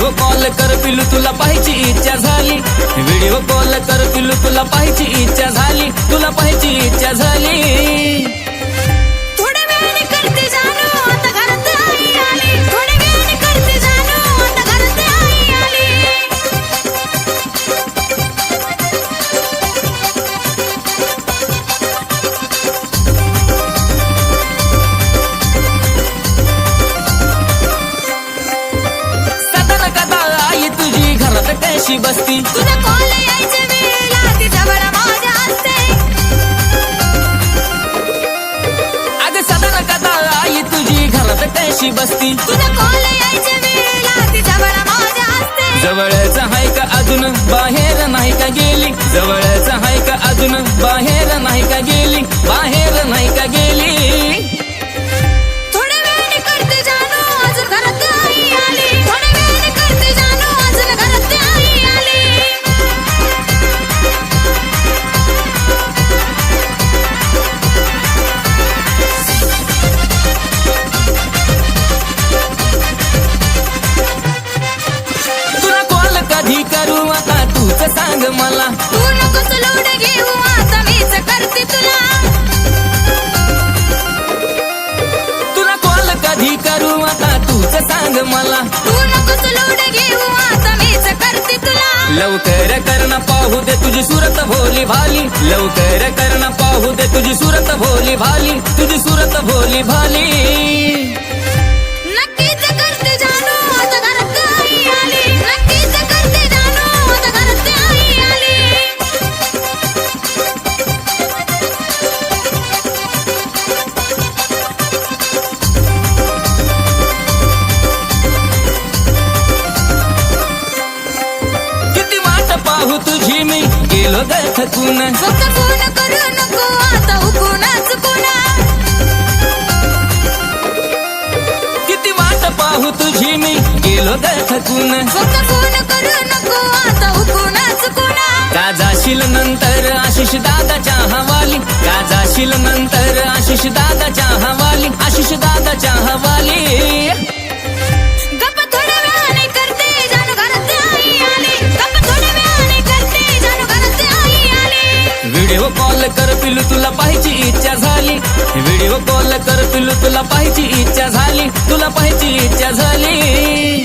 Call कर पिलू तुला पाहायची इच्छा झाली. व्हिडिओ कॉल कर पिलू तुला पाहायची इच्छा झाली. तुला पाहायची इच्छा झाली. बसती. तुझा कॉल यायच्या वेळेला माझ्या असते. अग सदा कदा आई तुझी घरात कशी बसती? तुझा कॉल यायच्या वेळेला माझ्या असते. जवळच हाय का अजून? सांग मला. तू नकोस लोड घेऊ आता मीच करते तुला. लवकर करणं पाहू दे तुझी सुरत भोली भाली. लवकर करणं पाहू दे तुझी सुरत भोली भाली. तुझी सुरत भोली भाली. ग थकून फक्त फोन करू नको आता हुकूनच कोणा. किती वाट पाहू तुझी मी गेलो ग थकून फक्त फोन करू नको आता हुकूनच कोणा. का जाशील नंतर आशिष दादाच्या हवाली. का जाशील नंतर आशिष दादाच्या हवाली. आशिष दादाच्या कॉल कर पिलू तुला पाहायची इच्छा झाली. व्हिडिओ कॉल कर पिलू तुला पाहायची इच्छा झाली. तुला पाहायची इच्छा झाली.